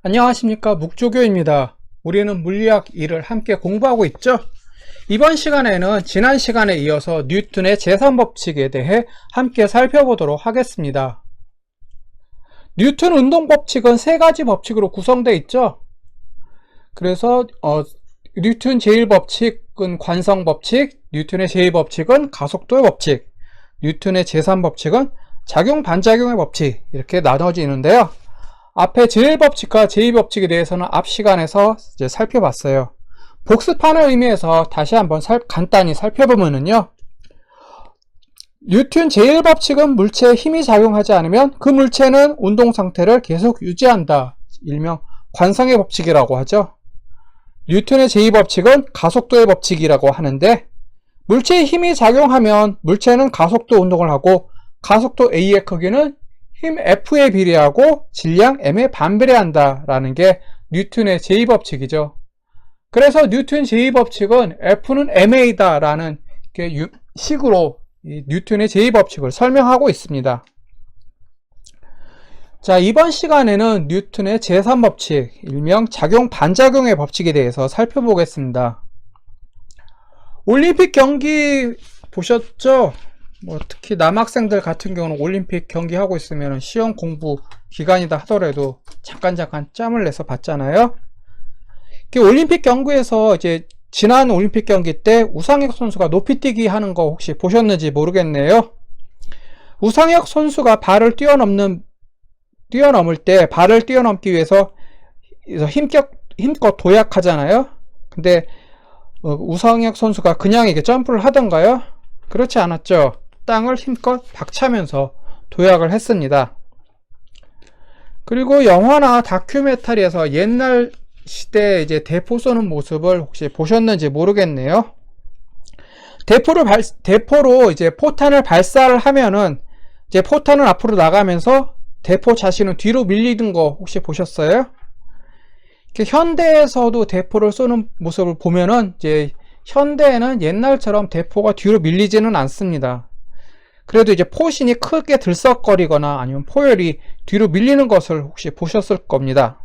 안녕하십니까 묵조교입니다. 우리는 물리학 2를 함께 공부하고 있죠? 이번 시간에는 지난 시간에 이어서 뉴턴의 제3법칙에 대해 함께 살펴보도록 하겠습니다. 뉴턴 운동법칙은 세 가지 법칙으로 구성되어 있죠? 그래서 어, 뉴턴 제1법칙은 관성법칙, 뉴턴의 제2법칙은 가속도의 법칙, 뉴턴의 제3법칙은 작용 반작용의 법칙 이렇게 나눠지는데요. 앞에 제1법칙과 제2법칙에 대해서는 앞 시간에서 이제 살펴봤어요. 복습하는 의미에서 다시 한번 살- 간단히 살펴보면은요. 뉴턴 제1법칙은 물체에 힘이 작용하지 않으면 그 물체는 운동 상태를 계속 유지한다. 일명 관성의 법칙이라고 하죠. 뉴턴의 제2법칙은 가속도의 법칙이라고 하는데 물체에 힘이 작용하면 물체는 가속도 운동을 하고 가속도 A의 크기는 힘 F에 비례하고 질량 M에 반비례한다 라는 게 뉴턴의 제2법칙이죠. 그래서 뉴턴 제2법칙은 F는 MA다 라는 식으로 이 뉴턴의 제2법칙을 설명하고 있습니다. 자, 이번 시간에는 뉴턴의 제3법칙, 일명 작용 반작용의 법칙에 대해서 살펴보겠습니다. 올림픽 경기 보셨죠? 뭐 특히 남학생들 같은 경우는 올림픽 경기하고 있으면 시험 공부 기간이다 하더라도 잠깐 잠깐 짬을 내서 봤잖아요. 그 올림픽 경기에서 이제 지난 올림픽 경기 때 우상혁 선수가 높이뛰기 하는 거 혹시 보셨는지 모르겠네요. 우상혁 선수가 발을 뛰어넘는 뛰어넘을 때 발을 뛰어넘기 위해서 힘껏 힘껏 도약하잖아요. 근데 어, 우상혁 선수가 그냥 이게 점프를 하던가요? 그렇지 않았죠. 땅을 힘껏 박차면서 도약을 했습니다. 그리고 영화나 다큐멘터리에서 옛날 시대 이제 대포 쏘는 모습을 혹시 보셨는지 모르겠네요. 대포를 발, 대포로 이제 포탄을 발사를 하면은 이제 포탄은 앞으로 나가면서 대포 자신은 뒤로 밀리는 거 혹시 보셨어요? 현대에서도 대포를 쏘는 모습을 보면은 이제 현대에는 옛날처럼 대포가 뒤로 밀리지는 않습니다. 그래도 이제 포신이 크게 들썩거리거나 아니면 포열이 뒤로 밀리는 것을 혹시 보셨을 겁니다.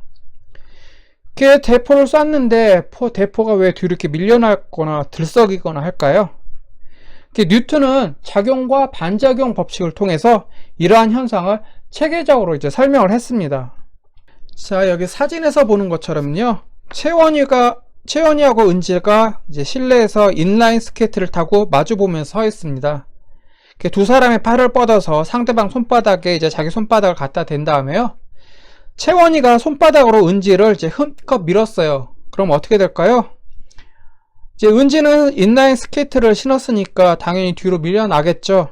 이렇게 대포를 쐈는데 포, 대포가 왜 뒤로 이렇게 밀려나거나 들썩이거나 할까요? 뉴턴은 작용과 반작용 법칙을 통해서 이러한 현상을 체계적으로 이제 설명을 했습니다. 자, 여기 사진에서 보는 것처럼요. 채원이가 채원이하고 은지가 이제 실내에서 인라인 스케이트를 타고 마주 보면서 서 있습니다. 두 사람의 팔을 뻗어서 상대방 손바닥에 이제 자기 손바닥을 갖다 댄 다음에요. 채원이가 손바닥으로 은지를 이제 흠껏 밀었어요. 그럼 어떻게 될까요? 이제 은지는 인라인 스케이트를 신었으니까 당연히 뒤로 밀려나겠죠.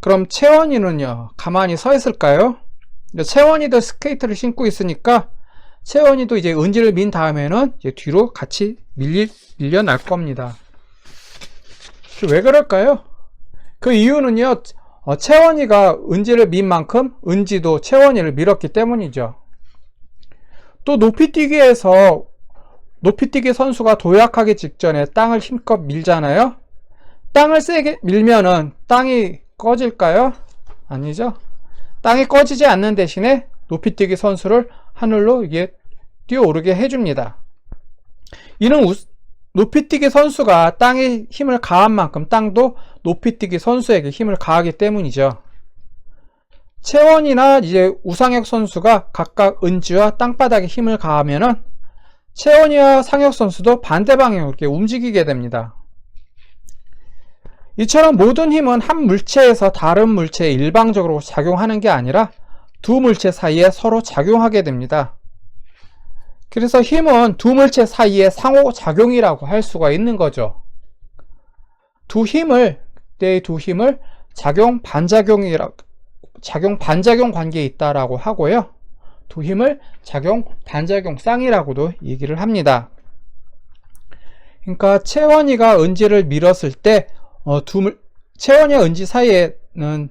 그럼 채원이는요, 가만히 서 있을까요? 채원이도 스케이트를 신고 있으니까 채원이도 이제 은지를 민 다음에는 이제 뒤로 같이 밀리, 밀려날 겁니다. 왜 그럴까요? 그 이유는요, 어, 채원이가 은지를 민 만큼 은지도 채원이를 밀었기 때문이죠. 또 높이뛰기에서 높이뛰기 선수가 도약하기 직전에 땅을 힘껏 밀잖아요. 땅을 세게 밀면은 땅이 꺼질까요? 아니죠. 땅이 꺼지지 않는 대신에 높이뛰기 선수를 하늘로 이게 뛰어오르게 해줍니다. 이는 우- 높이뛰기 선수가 땅에 힘을 가한 만큼 땅도 높이뛰기 선수에게 힘을 가하기 때문이죠. 채원이나 이제 우상혁 선수가 각각 은지와 땅바닥에 힘을 가하면은 채원이와 상혁 선수도 반대 방향으로 이렇게 움직이게 됩니다. 이처럼 모든 힘은 한 물체에서 다른 물체에 일방적으로 작용하는 게 아니라 두 물체 사이에 서로 작용하게 됩니다. 그래서 힘은 두 물체 사이의 상호작용이라고 할 수가 있는 거죠. 두 힘을, 때의 두 힘을 작용 반작용이라, 작용 반작용 관계에 있다라고 하고요. 두 힘을 작용 반작용 쌍이라고도 얘기를 합니다. 그러니까 채원이가 은지를 밀었을 때, 어, 두 물, 채원이와 은지 사이에는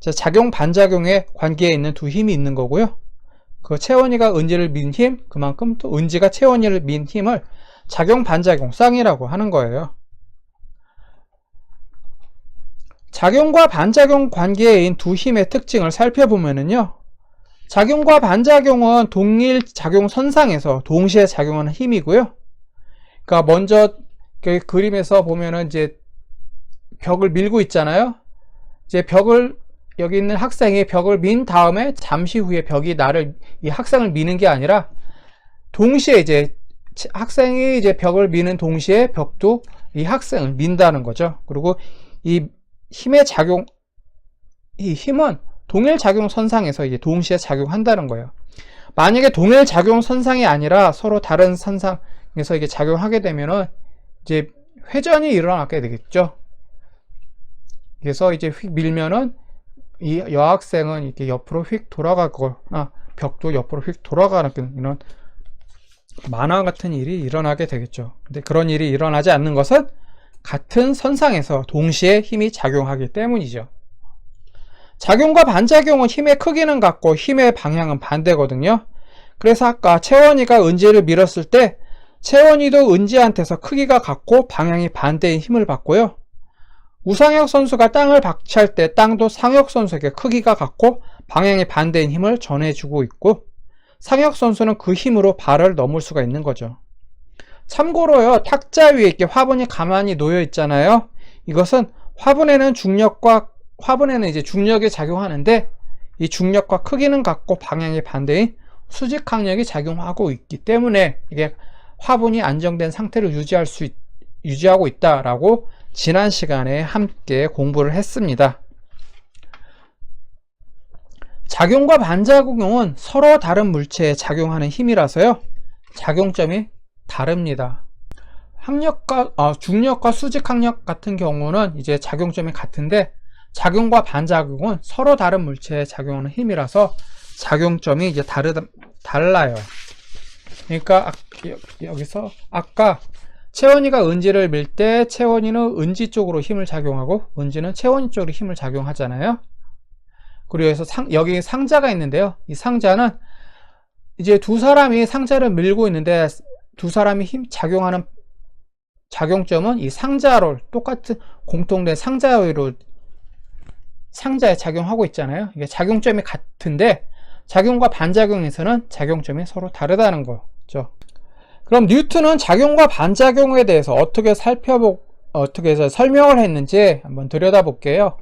자, 작용 반작용의 관계에 있는 두 힘이 있는 거고요. 그 채원이가 은지를 민 힘, 그만큼 또 은지가 채원이를 민 힘을 작용 반작용 쌍이라고 하는 거예요. 작용과 반작용 관계인 두 힘의 특징을 살펴보면은요. 작용과 반작용은 동일 작용 선상에서 동시에 작용하는 힘이고요. 그러니까 먼저 그 그림에서 보면은 이제 벽을 밀고 있잖아요. 이제 벽을 여기 있는 학생이 벽을 민 다음에 잠시 후에 벽이 나를 이 학생을 미는 게 아니라 동시에 이제 치- 학생이 이제 벽을 미는 동시에 벽도 이 학생을 민다는 거죠. 그리고 이 힘의 작용 이 힘은 동일 작용 선상에서 이제 동시에 작용한다는 거예요. 만약에 동일 작용 선상이 아니라 서로 다른 선상에서 이게 작용하게 되면은 이제 회전이 일어나게 되겠죠. 그래서 이제 휙 밀면은 이 여학생은 이렇게 옆으로 휙 돌아가거나 벽도 옆으로 휙 돌아가는 이런 만화 같은 일이 일어나게 되겠죠. 근데 그런 일이 일어나지 않는 것은 같은 선상에서 동시에 힘이 작용하기 때문이죠. 작용과 반작용은 힘의 크기는 같고 힘의 방향은 반대거든요. 그래서 아까 채원이가 은지를 밀었을 때 채원이도 은지한테서 크기가 같고 방향이 반대인 힘을 받고요. 우상혁 선수가 땅을 박치할 때 땅도 상혁 선수에게 크기가 같고 방향이 반대인 힘을 전해주고 있고 상혁 선수는 그 힘으로 발을 넘을 수가 있는 거죠. 참고로요, 탁자 위에 이렇게 화분이 가만히 놓여 있잖아요. 이것은 화분에는 중력과 화분에는 이제 중력이 작용하는데 이 중력과 크기는 같고 방향이 반대인 수직 항력이 작용하고 있기 때문에 이게 화분이 안정된 상태를 유지할 수 있- 유지하고 있다라고 지난 시간에 함께 공부를 했습니다. 작용과 반작용은 서로 다른 물체에 작용하는 힘이라서요. 작용점이 다릅니다. 항력과 어, 중력과 수직 항력 같은 경우는 이제 작용점이 같은데 작용과 반작용은 서로 다른 물체에 작용하는 힘이라서 작용점이 이제 다르 달라요. 그러니까 아- 여- 여기서 아까 채원이가 은지를 밀 때 채원이는 은지 쪽으로 힘을 작용하고 은지는 채원이 쪽으로 힘을 작용하잖아요. 그래서 상, 여기 상자가 있는데요. 이 상자는 이제 두 사람이 상자를 밀고 있는데 두 사람이 힘 작용하는 작용점은 이 상자로 똑같은 공통된 상자로 상자에 작용하고 있잖아요. 이게 작용점이 같은데 작용과 반작용에서는 작용점이 서로 다르다는 거죠. 그럼 뉴턴은 작용과 반작용에 대해서 어떻게 살펴보 어떻게 해서 설명을 했는지 한번 들여다볼게요.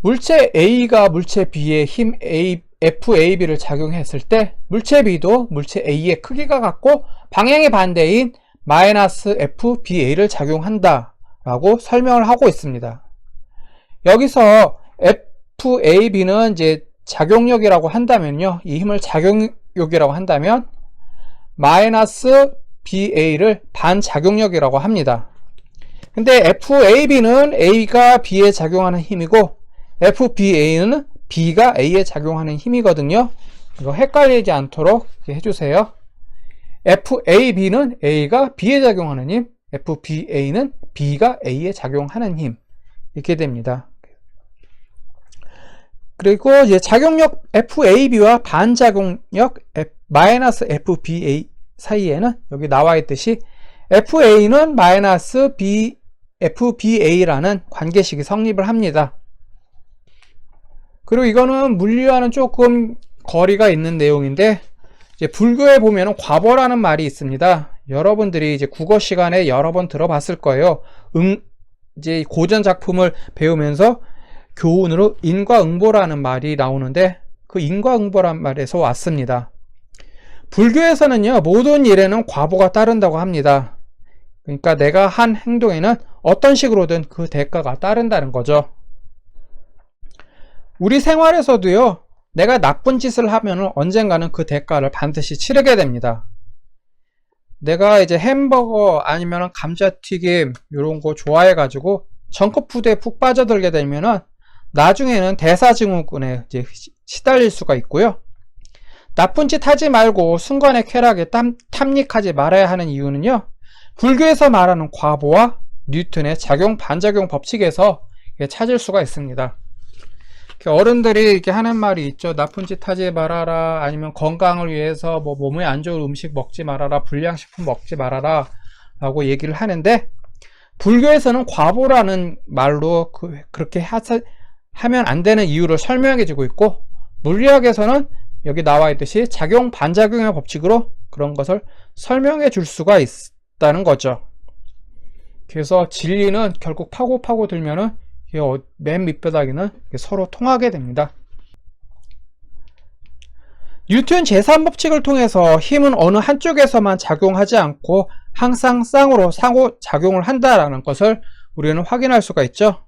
물체 A가 물체 B에 힘 A, FAB를 작용했을 때 물체 B도 물체 A의 크기가 같고 방향이 반대인 마이너스 FBA를 작용한다 라고 설명을 하고 있습니다. 여기서 FAB는 이제 작용력이라고 한다면요. 이 힘을 작용력이라고 한다면 마이너스 BA를 반작용력이라고 합니다. 근데 FAB는 A가 B에 작용하는 힘이고 FBA는 B가 A에 작용하는 힘이거든요. 이거 헷갈리지 않도록 해주세요. FAB는 A가 B에 작용하는 힘, FBA는 B가 A에 작용하는 힘. 이렇게 됩니다. 그리고 이제 작용력 FAB와 반작용력 F, 마이너스 FBA 사이에는 여기 나와 있듯이 FA는 마이너스 B, FBA라는 관계식이 성립을 합니다. 그리고 이거는 물리와는 조금 거리가 있는 내용인데 이제 불교에 보면은 과보라는 말이 있습니다. 여러분들이 이제 국어 시간에 여러 번 들어봤을 거예요. 응, 이제 고전 작품을 배우면서 교훈으로 인과응보라는 말이 나오는데 그 인과응보란 말에서 왔습니다. 불교에서는요, 모든 일에는 과보가 따른다고 합니다. 그러니까 내가 한 행동에는 어떤 식으로든 그 대가가 따른다는 거죠. 우리 생활에서도요, 내가 나쁜 짓을 하면 언젠가는 그 대가를 반드시 치르게 됩니다. 내가 이제 햄버거 아니면 감자튀김 이런 거 좋아해가지고 정크푸드에 푹 빠져들게 되면은 나중에는 대사증후군에 시달릴 수가 있고요. 나쁜 짓 하지 말고 순간의 쾌락에 땀, 탐닉하지 말아야 하는 이유는요. 불교에서 말하는 과보와 뉴턴의 작용 반작용 법칙에서 찾을 수가 있습니다. 어른들이 이렇게 하는 말이 있죠. 나쁜 짓 하지 말아라. 아니면 건강을 위해서 뭐 몸에 안 좋은 음식 먹지 말아라. 불량식품 먹지 말아라. 라고 얘기를 하는데 불교에서는 과보라는 말로 그, 하사, 하면 안 되는 이유를 설명해 주고 있고 물리학에서는 여기 나와 있듯이 작용 반작용의 법칙으로 그런 것을 설명해 줄 수가 있다는 거죠. 그래서 진리는 결국 파고 파고 들면은 어- 맨 밑바닥에는 서로 통하게 됩니다. 뉴턴 제3법칙을 통해서 힘은 어느 한쪽에서만 작용하지 않고 항상 쌍으로 상호 작용을 한다라는 것을 우리는 확인할 수가 있죠.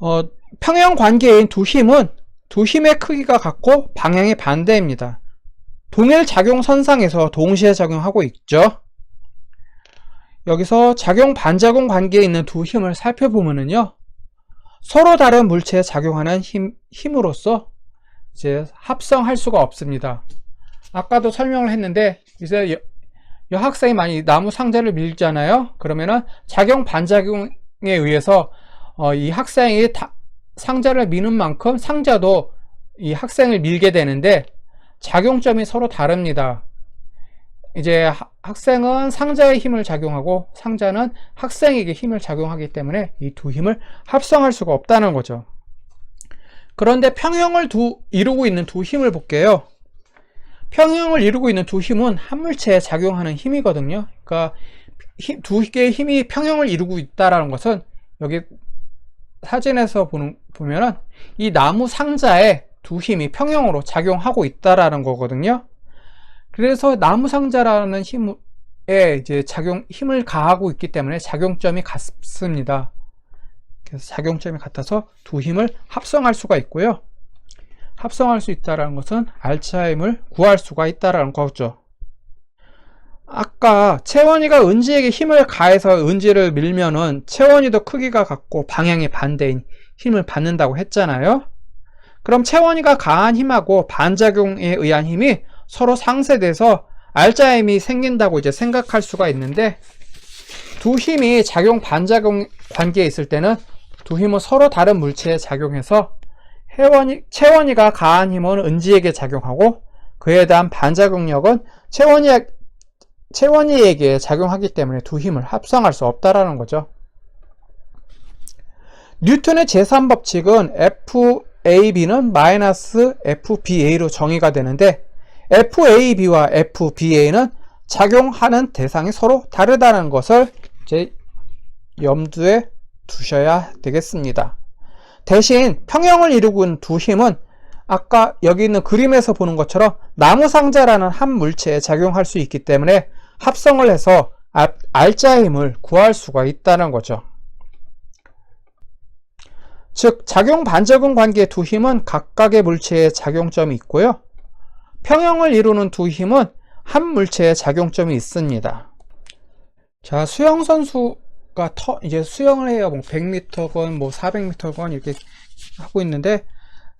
어, 평형 관계인 두 힘은 두 힘의 크기가 같고 방향이 반대입니다. 동일 작용 선상에서 동시에 작용하고 있죠. 여기서 작용 반작용 관계에 있는 두 힘을 살펴보면은요. 서로 다른 물체에 작용하는 힘, 힘으로써 이제 합성할 수가 없습니다. 아까도 설명을 했는데 이제 여, 여학생이 많이 나무 상자를 밀잖아요. 그러면은 작용 반작용에 의해서 어, 이 학생이 다- 상자를 미는 만큼 상자도 이 학생을 밀게 되는데 작용점이 서로 다릅니다. 이제 하- 학생은 상자에 힘을 작용하고 상자는 학생에게 힘을 작용하기 때문에 이 두 힘을 합성할 수가 없다는 거죠. 그런데 평형을 두, 이루고 있는 두 힘을 볼게요. 평형을 이루고 있는 두 힘은 한 물체에 작용하는 힘이거든요. 그러니까 힘- 두 개의 힘이 평형을 이루고 있다라는 것은 여기 사진에서 보는, 보면은 이 나무 상자에 두 힘이 평형으로 작용하고 있다라는 거거든요. 그래서 나무 상자라는 힘에 이제 작용 힘을 가하고 있기 때문에 작용점이 같습니다. 그래서 작용점이 같아서 두 힘을 합성할 수가 있고요. 합성할 수 있다는 것은 알츠하임을 구할 수가 있다는 거죠. 아까 채원이가 은지에게 힘을 가해서 은지를 밀면은 채원이도 크기가 같고 방향이 반대인 힘을 받는다고 했잖아요. 그럼 채원이가 가한 힘하고 반작용에 의한 힘이 서로 상쇄돼서 알자임이 생긴다고 이제 생각할 수가 있는데 두 힘이 작용 반작용 관계에 있을 때는 두 힘은 서로 다른 물체에 작용해서 혜원이, 채원이가 가한 힘은 은지에게 작용하고 그에 대한 반작용력은 채원이, 채원이에게 작용하기 때문에 두 힘을 합성할 수 없다라는 거죠. 뉴턴의 제3법칙은 FAB는 마이너스 FBA로 정의가 되는데 FAB와 FBA는 작용하는 대상이 서로 다르다는 것을 이제 염두에 두셔야 되겠습니다. 대신 평형을 이루고 있는 두 힘은 아까 여기 있는 그림에서 보는 것처럼 나무 상자라는 한 물체에 작용할 수 있기 때문에 합성을 해서 알- 알자 힘을 구할 수가 있다는 거죠. 즉 작용 반작용 관계의 두 힘은 각각의 물체에 작용점이 있고요. 평형을 이루는 두 힘은 한 물체에 작용점이 있습니다. 자, 수영 선수가 터, 이제 수영을 해요. 뭐 100m건 뭐 400m건 이렇게 하고 있는데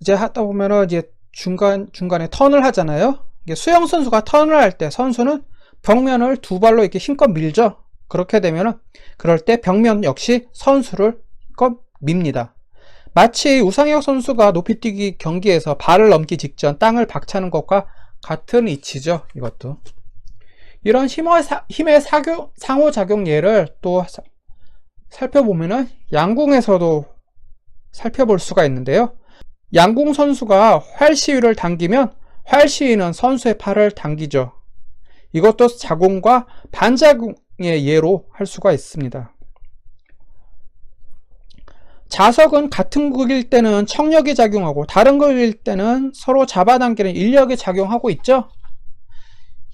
이제 하다 보면은 이제 중간 중간에 턴을 하잖아요. 이게 수영 선수가 턴을 할 때 선수는 벽면을 두 발로 이렇게 힘껏 밀죠. 그렇게 되면은 그럴 때 벽면 역시 선수를 힘껏 밉니다. 마치 우상혁 선수가 높이뛰기 경기에서 발을 넘기 직전 땅을 박차는 것과 같은 이치죠. 이것도. 이런 힘의, 사, 힘의 사교, 상호작용 예를 또 사- 살펴보면은 양궁에서도 살펴볼 수가 있는데요. 양궁 선수가 활 시위를 당기면 활 시위는 선수의 팔을 당기죠. 이것도 자궁과 반자궁의 예로 할 수가 있습니다. 자석은 같은 극일 때는 청력이 작용하고 다른 극일 때는 서로 잡아당기는 인력이 작용하고 있죠.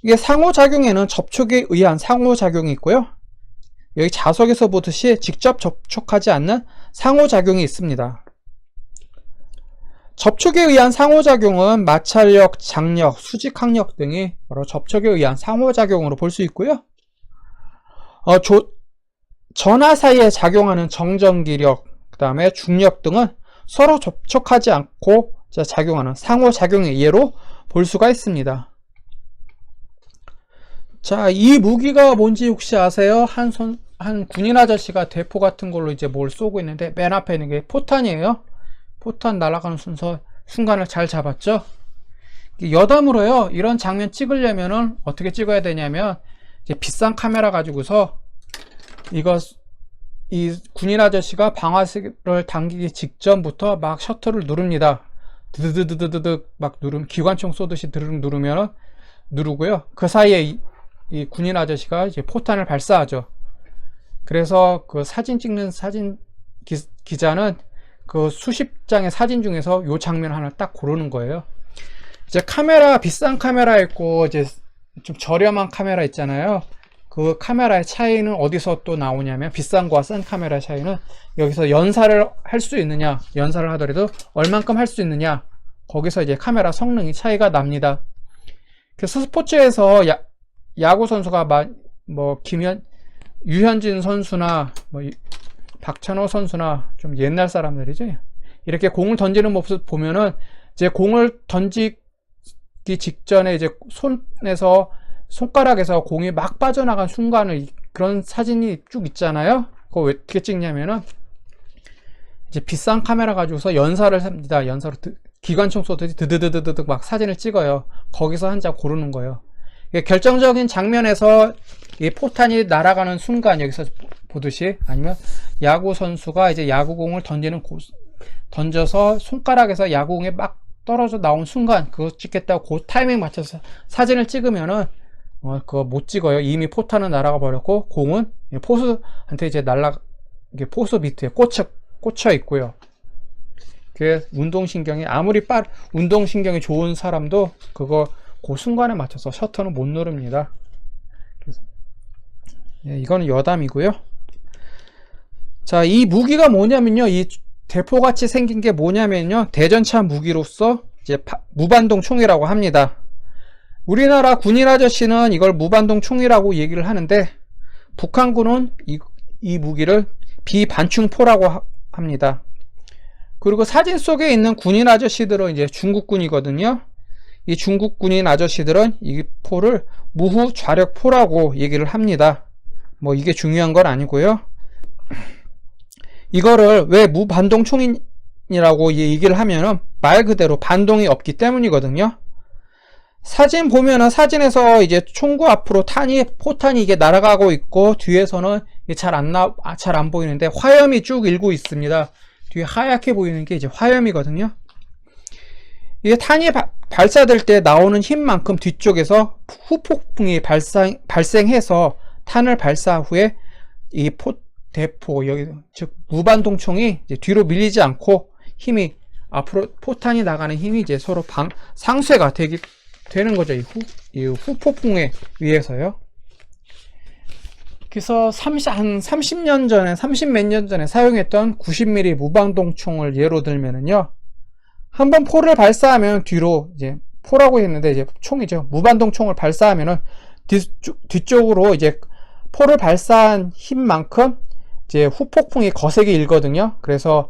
이게 상호작용에는 접촉에 의한 상호작용이 있고요. 여기 자석에서 보듯이 직접 접촉하지 않는 상호작용이 있습니다. 접촉에 의한 상호작용은 마찰력, 장력, 수직항력 등이 바로 접촉에 의한 상호작용으로 볼 수 있고요. 어, 조, 전하 사이에 작용하는 정전기력, 그 다음에 중력 등은 서로 접촉하지 않고 작용하는 상호작용의 예로 볼 수가 있습니다. 자, 이 무기가 뭔지 혹시 아세요? 한 손, 한 군인 아저씨가 대포 같은 걸로 이제 뭘 쏘고 있는데 맨 앞에 있는 게 포탄이에요. 포탄 날아가는 순서, 순간을 잘 잡았죠? 여담으로요, 이런 장면 찍으려면은 어떻게 찍어야 되냐면, 비싼 카메라 가지고서 이거 이 군인 아저씨가 방아쇠를 당기기 직전부터 막 셔터를 누릅니다. 드드드드드드 막 누르면 기관총 쏘듯이 드르륵 누르면 누르고요. 그 사이에 이, 이 군인 아저씨가 이제 포탄을 발사하죠. 그래서 그 사진 찍는 사진 기, 자는 그 수십 장의 사진 중에서 요 장면 하나 딱 고르는 거예요. 이제 카메라 비싼 카메라 있고 이제 좀 저렴한 카메라 있잖아요. 그 카메라의 차이는 어디서 또 나오냐면 비싼 거와 싼 카메라 차이는 여기서 연사를 할 수 있느냐, 연사를 하더라도 얼만큼 할 수 있느냐, 거기서 이제 카메라 성능이 차이가 납니다. 그래서 스포츠에서 야, 야구 선수가 마, 뭐 김현 유현진 선수나 뭐 이- 박찬호 선수나 좀 옛날 사람들이지 이렇게 공을 던지는 모습 보면은 이제 공을 던지기 직전에 이제 손에서 손가락에서 공이 막 빠져나간 순간을 이- 그런 사진이 쭉 있잖아요. 그거 왜 어떻게 찍냐면은 이제 비싼 카메라 가지고서 연사를 합니다. 연사로 드- 기관총 쏘듯이 드드드드드 막 사진을 찍어요. 거기서 한 장 고르는 거예요. 결정적인 장면에서 이 포탄이 날아가는 순간 여기서 보듯이 아니면 야구 선수가 이제 야구공을 던지는 곳 던져서 손가락에서 야구공에 막 떨어져 나온 순간 그거 찍겠다고 그 타이밍 맞춰서 사진을 찍으면은 어, 그거 못 찍어요. 이미 포탄은 날아가 버렸고 공은 포수한테 이제 날라 이게 포수 밑에 꽂혀 꽂혀 있고요. 그 운동신경이 아무리 빨 운동신경이 좋은 사람도 그거 그 순간에 맞춰서 셔터는 못 누릅니다. 그래서 예, 이거는 여담이고요. 자, 이 무기가 뭐냐면요. 이 대포같이 생긴 게 뭐냐면요. 대전차 무기로서 이제 파- 무반동 총이라고 합니다. 우리나라 군인 아저씨는 이걸 무반동 총이라고 얘기를 하는데 북한군은 이, 이 무기를 비반충포라고 하- 합니다. 그리고 사진 속에 있는 군인 아저씨들은 이제 중국군이거든요. 이 중국 군인 아저씨들은 이 포를 무후 좌력포라고 얘기를 합니다. 뭐 이게 중요한 건 아니고요. 이거를 왜 무반동 총이라고 얘기를 하면은 말 그대로 반동이 없기 때문이거든요. 사진 보면은 사진에서 이제 총구 앞으로 탄이 포탄이 이게 날아가고 있고 뒤에서는 잘안나잘 안 보이는데 화염이 쭉 일고 있습니다. 뒤에 하얗게 보이는 게 이제 화염이거든요. 이게 탄이 바- 발사될 때 나오는 힘만큼 뒤쪽에서 후폭풍이 발생, 발생해서 탄을 발사 후에 이 포, 대포, 여기, 즉, 무반동총이 뒤로 밀리지 않고 힘이, 앞으로 포탄이 나가는 힘이 이제 서로 방, 상쇄가 되기, 되는 거죠. 이 후, 이 후폭풍에 의해서요. 그래서 30, 한 30년 전에, 30 몇 년 전에 사용했던 90mm 무방동총을 예로 들면은요. 한 번 포를 발사하면 뒤로 이제 포라고 했는데 이제 총이죠. 무반동 총을 발사하면은 뒤쪽, 뒤쪽으로 이제 포를 발사한 힘만큼 이제 후폭풍이 거세게 일거든요. 그래서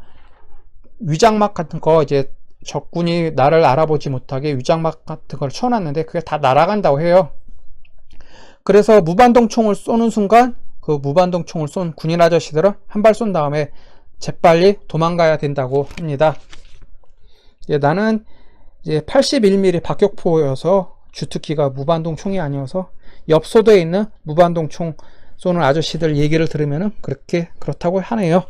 위장막 같은 거 이제 적군이 나를 알아보지 못하게 위장막 같은 걸 쳐놨는데 그게 다 날아간다고 해요. 그래서 무반동 총을 쏘는 순간 그 무반동 총을 쏜 군인 아저씨들은 한 발 쏜 다음에 재빨리 도망가야 된다고 합니다. 예, 나는 이제 81mm 박격포여서 주특기가 무반동 총이 아니어서 옆 소도에 있는 무반동 총 쏘는 아저씨들 얘기를 들으면은 그렇게 그렇다고 하네요.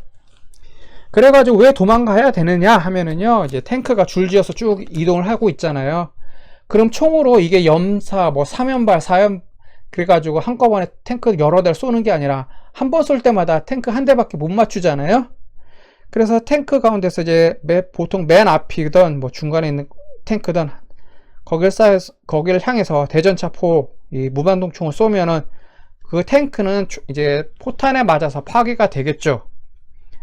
그래가지고 왜 도망가야 되느냐 하면은요, 이제 탱크가 줄지어서 쭉 이동을 하고 있잖아요. 그럼 총으로 이게 염사, 뭐 3연발, 4연, 그래가지고 한꺼번에 탱크 여러 대를 쏘는 게 아니라 한 번 쏠 때마다 탱크 한 대밖에 못 맞추잖아요. 그래서 탱크 가운데서 이제 매, 보통 맨 앞이든 뭐 중간에 있는 탱크든 거길 쌓여서 거기를 향해서 대전차 포, 이 무반동 총을 쏘면은 그 탱크는 추- 이제 포탄에 맞아서 파괴가 되겠죠.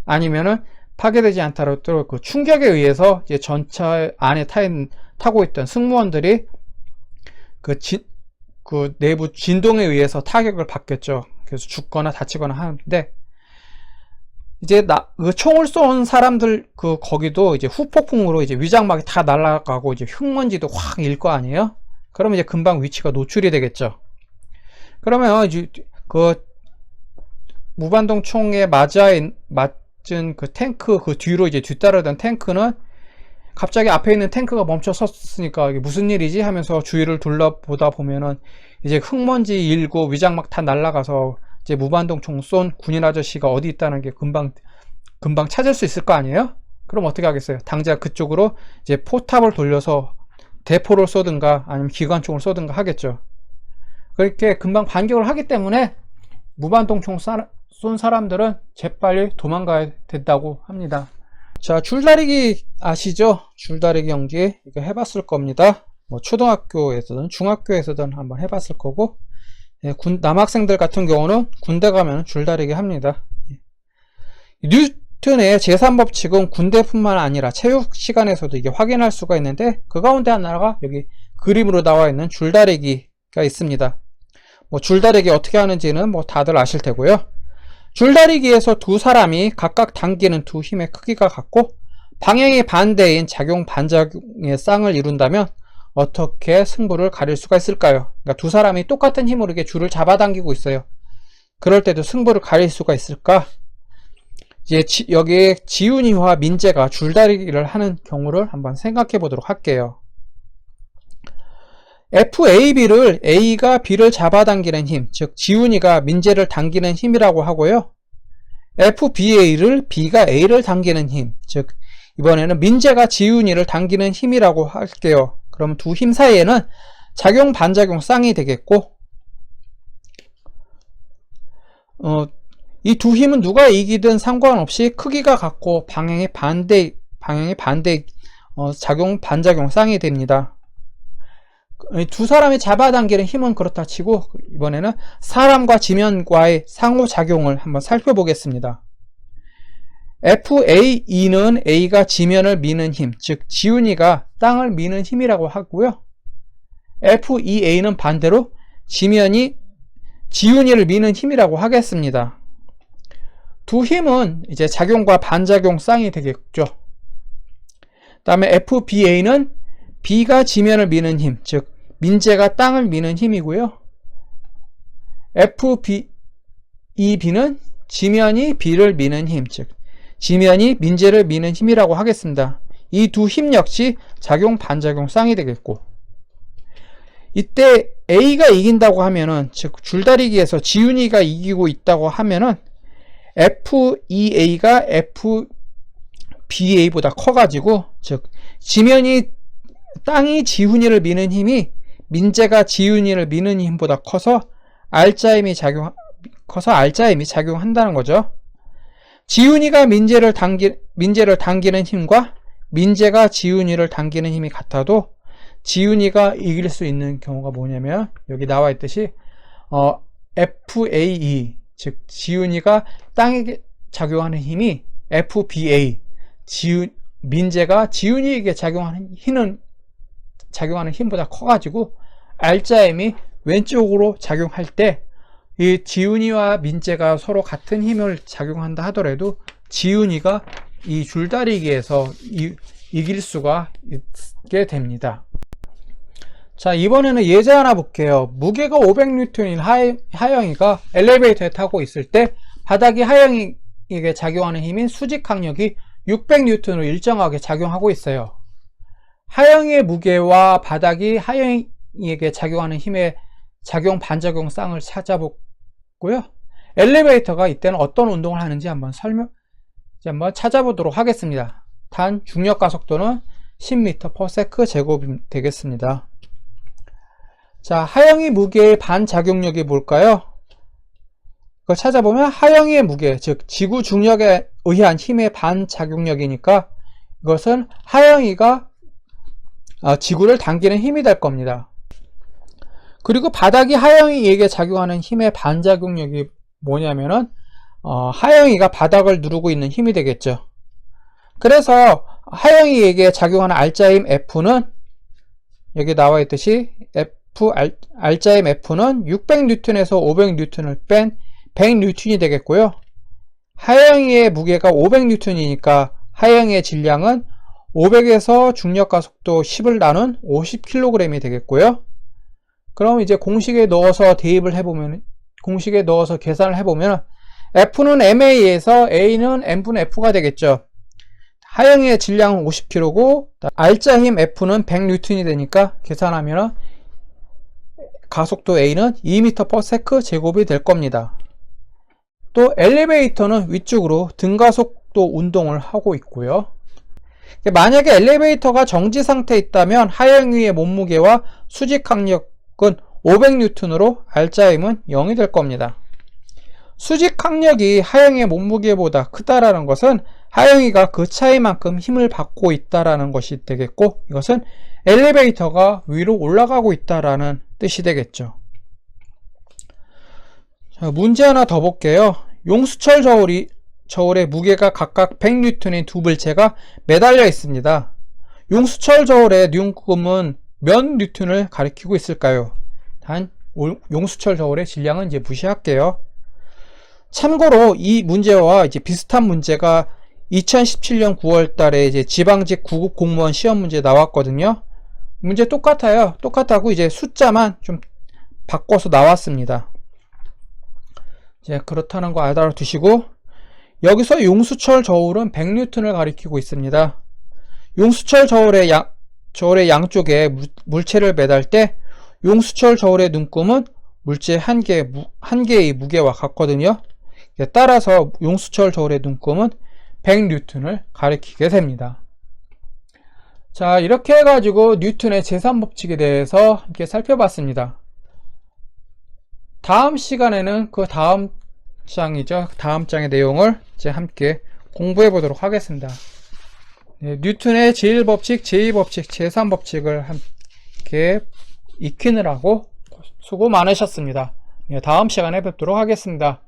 아니면은 파괴되지 않더라도 그 충격에 의해서 이제 전차 안에 타 있는, 타고 있던 승무원들이 그, 진, 그 내부 진동에 의해서 타격을 받겠죠. 그래서 죽거나 다치거나 하는데 이제 나, 그 총을 쏜 사람들 그 거기도 이제 후폭풍으로 이제 위장막이 다 날아가고 이제 흙먼지도 확 일 거 아니에요? 그러면 이제 금방 위치가 노출이 되겠죠. 그러면 이제 그 무반동 총에 맞아 있- 맞 은 그 탱크 그 뒤로 이제 뒤따르던 탱크는 갑자기 앞에 있는 탱크가 멈춰 섰으니까 이게 무슨 일이지 하면서 주위를 둘러보다 보면은 이제 흙먼지 일고 위장막 다 날아가서 이제 무반동 총 쏜 군인 아저씨가 어디 있다는 게 금방 금방 찾을 수 있을 거 아니에요? 그럼 어떻게 하겠어요? 당장 그쪽으로 이제 포탑을 돌려서 대포를 쏘든가 아니면 기관총을 쏘든가 하겠죠. 그렇게 금방 반격을 하기 때문에 무반동 총 쏴- 쏜 사람들은 재빨리 도망가야 된다고 합니다. 자, 줄다리기 아시죠? 줄다리기 경기 이거 해봤을 겁니다. 뭐 초등학교에서든 중학교에서든 한번 해봤을 거고 예, 군, 남학생들 같은 경우는 군대 가면 줄다리기 합니다. 예. 뉴턴의 제3법칙은 군대뿐만 아니라 체육 시간에서도 이게 확인할 수가 있는데 그 가운데 하나가 여기 그림으로 나와 있는 줄다리기가 있습니다. 뭐 줄다리기 어떻게 하는지는 뭐 다들 아실 테고요. 줄다리기에서 두 사람이 각각 당기는 두 힘의 크기가 같고 방향이 반대인 작용 반작용의 쌍을 이룬다면 어떻게 승부를 가릴 수가 있을까요? 그러니까 두 사람이 똑같은 힘으로 이게 줄을 잡아당기고 있어요. 그럴 때도 승부를 가릴 수가 있을까? 이제 지- 여기에 지훈이와 민재가 줄다리기를 하는 경우를 한번 생각해 보도록 할게요. FAB를 A가 B를 잡아당기는 힘, 즉 지훈이가 민재를 당기는 힘이라고 하고요. FBA를 B가 A를 당기는 힘, 즉 이번에는 민재가 지훈이를 당기는 힘이라고 할게요. 그럼 두 힘 사이에는 작용 반작용 쌍이 되겠고 어, 이 두 힘은 누가 이기든 상관없이 크기가 같고 방향이 반대 방향이 반대 어, 작용 반작용 쌍이 됩니다. 이두 사람이 잡아당기는 힘은 그렇다 치고 이번에는 사람과 지면과의 상호작용을 한번 살펴보겠습니다. FAE는 A가 지면을 미는 힘, 즉 지훈이가 땅을 미는 힘이라고 하고요. FEA는 반대로 지면이 지훈이를 미는 힘이라고 하겠습니다. 두 힘은 이제 작용과 반작용 쌍이 되겠죠. 다음에 FBA는 B가 지면을 미는 힘, 즉 민재가 땅을 미는 힘이고요. FB는 지면이 B를 미는 힘, 즉 지면이 민재를 미는 힘이라고 하겠습니다. 이 두 힘 역시 작용 반작용 쌍이 되겠고 이때 A가 이긴다고 하면은 즉 줄다리기에서 지훈이가 이기고 있다고 하면은 FEA가 FBA보다 커가지고 즉 지면이 땅이 지훈이를 미는 힘이 민재가 지훈이를 미는 힘보다 커서 알짜 힘이 작용 커서 알짜 힘이 작용한다는 거죠. 지훈이가 민재를 당기 민재를 당기는 힘과 민재가 지훈이를 당기는 힘이 같아도 지훈이가 이길 수 있는 경우가 뭐냐면 여기 나와 있듯이 어, FAE 즉 지훈이가 땅에게 작용하는 힘이 FBA 지훈 민재가 지훈이에게 작용하는 힘은 작용하는 힘보다 커가지고 알짜 힘이 왼쪽으로 작용할 때 이 지훈이와 민재가 서로 같은 힘을 작용한다 하더라도 지훈이가 이 줄다리기에서 이, 이길 수가 있게 됩니다. 자 이번에는 예제 하나 볼게요. 무게가 500N인 하영이가 엘리베이터에 타고 있을 때 바닥이 하영이에게 작용하는 힘인 수직 강력이 600N으로 일정하게 작용하고 있어요. 하영이의 무게와 바닥이 하영이 에게 작용하는 힘의 작용 반작용 쌍을 찾아보고요. 엘리베이터가 이때는 어떤 운동을 하는지 한번 설명 이제 한번 찾아보도록 하겠습니다. 단 중력 가속도는 10m/s 제곱이 되겠습니다. 자, 하영이 무게의 반작용력이 뭘까요? 그걸 찾아보면 하영이의 무게, 즉 지구 중력에 의한 힘의 반작용력이니까 이것은 하영이가 어, 지구를 당기는 힘이 될 겁니다. 그리고 바닥이 하영이에게 작용하는 힘의 반작용력이 뭐냐면은 어, 하영이가 바닥을 누르고 있는 힘이 되겠죠. 그래서 하영이에게 작용하는 알짜힘 F는 여기 나와 있듯이 F 알, 알짜힘 F는 600N에서 500N을 뺀 100N이 되겠고요. 하영이의 무게가 500N이니까 하영이의 질량은 500에서 중력 가속도 10을 나눈 50kg이 되겠고요. 그럼 이제 공식에 넣어서 대입을 해보면, 공식에 넣어서 계산을 해보면, F는 MA에서 A는 N분의 F가 되겠죠. 하영이의 질량은 50kg고, 알짜 힘 F는 100N이 되니까 계산하면 가속도 A는 2m/s 제곱이 될 겁니다. 또 엘리베이터는 위쪽으로 등가속도 운동을 하고 있고요. 만약에 엘리베이터가 정지 상태에 있다면 하행위의 몸무게와 수직 강력 은 500N으로 알짜임은 0이 될 겁니다. 수직 강력이 하영이의 몸무게보다 크다라는 것은 하영이가 그 차이만큼 힘을 받고 있다라는 것이 되겠고 이것은 엘리베이터가 위로 올라가고 있다라는 뜻이 되겠죠. 자, 문제 하나 더 볼게요. 용수철 저울이 저울의 무게가 각각 100N인 두 물체가 매달려 있습니다. 용수철 저울의 눈금은 몇 뉴턴을 가리키고 있을까요? 단 올- 용수철 저울의 질량은 이제 무시할게요. 참고로 이 문제와 이제 비슷한 문제가 2017년 9월 달에 이제 지방직 구급 공무원 시험 문제 나왔거든요. 문제 똑같아요. 똑같다고 이제 숫자만 좀 바꿔서 나왔습니다. 이제 그렇다는 거 알아 두시고 여기서 용수철 저울은 100N을 가리키고 있습니다. 용수철 저울의 양, 저울의 양쪽에 무- 물체를 매달 때 용수철 저울의 눈금은 물체 한 개, 한 개의 무게와 같거든요. 예, 따라서 용수철 저울의 눈금은 100N을 가리키게 됩니다. 자, 이렇게 해가지고 뉴턴의 제3법칙에 대해서 함께 살펴봤습니다. 다음 시간에는 그 다음 장이죠. 다음 장의 내용을 이제 함께 공부해 보도록 하겠습니다. 네, 뉴턴의 제1법칙, 제2법칙, 제3법칙을 함께 익히느라고 수고 많으셨습니다. 네, 다음 시간에 뵙도록 하겠습니다.